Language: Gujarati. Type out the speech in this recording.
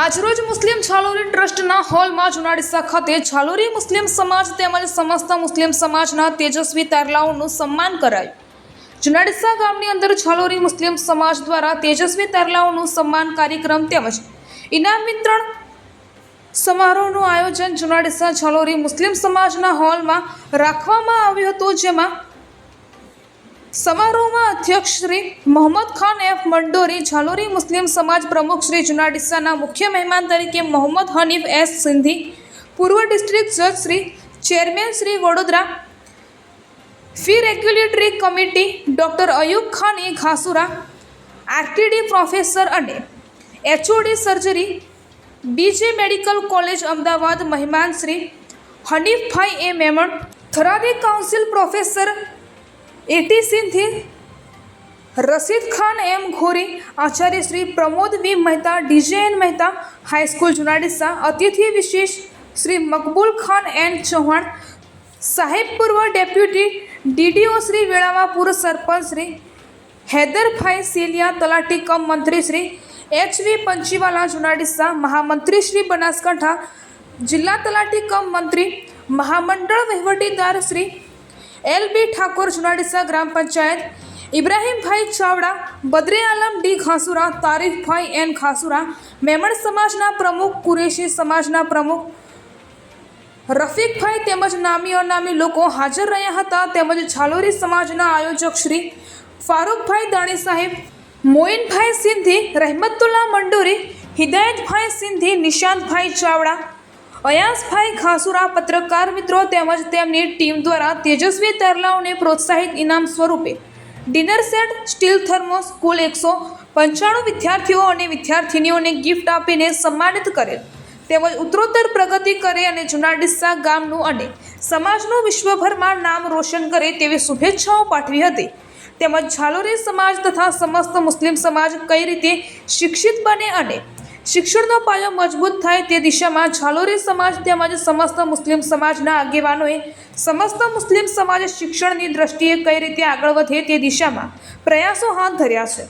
આજરોજ મુસ્લિમ છાલોરી ટ્રસ્ટના હોલમાં જુનાડીસા ખાતે છાલોરી મુસ્લિમ સમાજ તેમજ સમસ્ત મુસ્લિમ સમાજના તેજસ્વી તારલાઓનું સન્માન કરાયું. જુનાડીસા ગામની અંદર છાલોરી મુસ્લિમ સમાજ દ્વારા તેજસ્વી તારલાઓનું સન્માન કાર્યક્રમ તેમજ ઇનામ વિતરણ સમારોહનું આયોજન જુનાડીસા છાલોરી મુસ્લિમ સમાજના હોલમાં રાખવામાં આવ્યું હતું, જેમાં સમારોહમાં અધ્યક્ષ શ્રી મોહમ્મદ ખાન એફ મંડોરી, ઝાલોરી મુસ્લિમ સમાજ પ્રમુખ શ્રી જુનાડીસાના મુખ્ય મહેમાન તરીકે મોહમ્મદ હનીફ એસ સિંધી, પૂર્વ ડિસ્ટ્રિક્ટ જજ Shri chairman Shri Vadodara, fee regulatory committee doctor Ayub Khan A Ghasura, RTD professor અને HOD surgery BJ medical college Ahmedabad મહેમાન Shri Hanifbhai A Memon, Tharadi council professor AT Sindhi Rasid Khan M Ghori Acharya Shri Pramod V Mehta, DJ N. Mehta, high school Junadisa અતિથિ વિશેષ શ્રી મકબૂલ ખાન એન ચૌહાણ, સાહેબ પૂર્વ ડેપ્યુટી ડીડીઓ શ્રી વેળાવા પૂર્વ સરપંચ શ્રી હૈદરભાઈ સેલિયા, તલાટી કમ મંત્રી શ્રી એચ વી પંચીવાલા જુનાડીસા મહામંત્રી શ્રી બનાસકાંઠા, જિલ્લા તલાટી કમ મંત્રી, મહામંડળ વહીવટીદાર શ્રી એલ બી ઠાકોર જુનાડીસા ગ્રામ પંચાયત. ઇબ્રાહીમભાઈ ચાવડા બદ્રે આલમ ડી ખાસુરા તારીફભાઈ એન ખાસુરા મેમણ સમાજના પ્રમુખ, કુરેશી સમાજના પ્રમુખ, રફીકભાઈ તેમજ નામી અનામી લોકો હાજર રહ્યા હતા. તેમજ છાલોરી સમાજના આયોજક શ્રી ફારૂકભાઈ દાણી સાહેબ, મોઇનભાઈ સિંધી, રહેમતુલ્લા મંડોરી, હિદાયતભાઈ સિંધી, નિશાંતભાઈ ચાવડા અયાસભાઈ ખાસુરા પત્રકાર મિત્રો તેમજ તેમની ટીમ દ્વારા તેજસ્વી તરલાઓને પ્રોત્સાહિત ઇનામ સ્વરૂપે ડિનર સેટ સ્ટીલ થર્મોસ કુલ એકસો પંચાણું વિદ્યાર્થીઓ અને વિદ્યાર્થિનીઓને ગિફ્ટ આપીને સન્માનિત કરેલ તેમજ ઉત્તરોત્તર પ્રગતિ કરે અને જુનાડીસા ગામનું અને સમાજનું વિશ્વભરમાં નામ રોશન કરે તેવી શુભેચ્છાઓ પાઠવી હતી. તેમજ ઝાલોરી સમાજ તથા સમસ્ત મુસ્લિમ સમાજ કઈ રીતે શિક્ષિત બને અને શિક્ષણનો પાયો મજબૂત થાય તે દિશામાં ઝાલોરી સમાજ તેમજ સમસ્ત મુસ્લિમ સમાજના આગેવાનોએ સમસ્ત મુસ્લિમ સમાજ શિક્ષણની દ્રષ્ટિએ કઈ રીતે આગળ વધે તે દિશામાં પ્રયાસો હાથ ધર્યા છે.